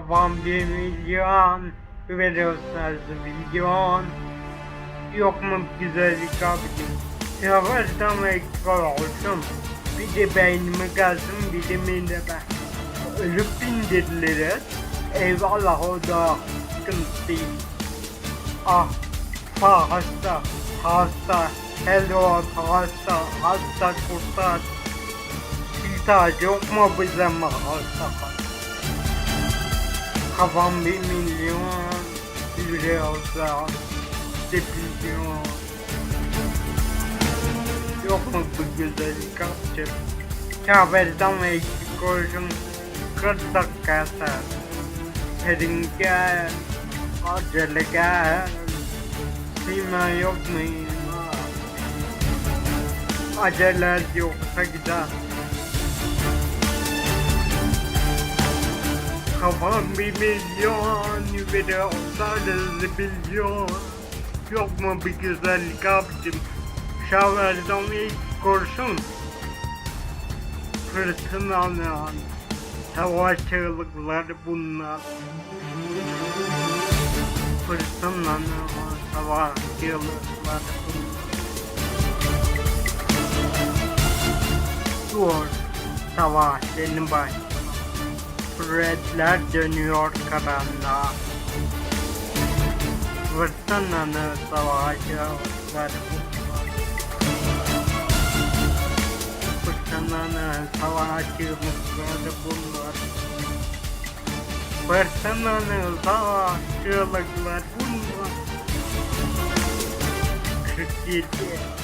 Kafam bir milyon. Veriyorsanız milyon. Yok mu güzellik abicim? Yavaştan eksik olsun. Bir de beynime kalsın bilimin de ben. Ölüp bindiriliriz. Eyvallah o da sıkıntı değil. Ah, ha hasta, hasta, hello hasta, hasta kurtar. İltihacı yok mu bize hasta? Kafam bir milyon, biliyorsa depilyon. Yok mu bu güzellik abicim? Kabe'den eksik olsun, 40 dakika sen. Gel, acele gel. Sima yok mu? Acele yoksa gider. Kafam bir milyon, biri olsaydı milyon. Yok mu bir güzellik abicim? Şaverden ilk kurşun. Fırtınalar, savaş çığlıkları bunlar. Fırtınalar, savaş çığlıkları bunlar. Dur, savaş senin başına. Redler dönüyor karanlığa. Fırtınanı savaşıyorlar bunlar. Fırtınanı savaşıyorlar bunlar. Fırtınanı savaşıyorlar bunlar. 47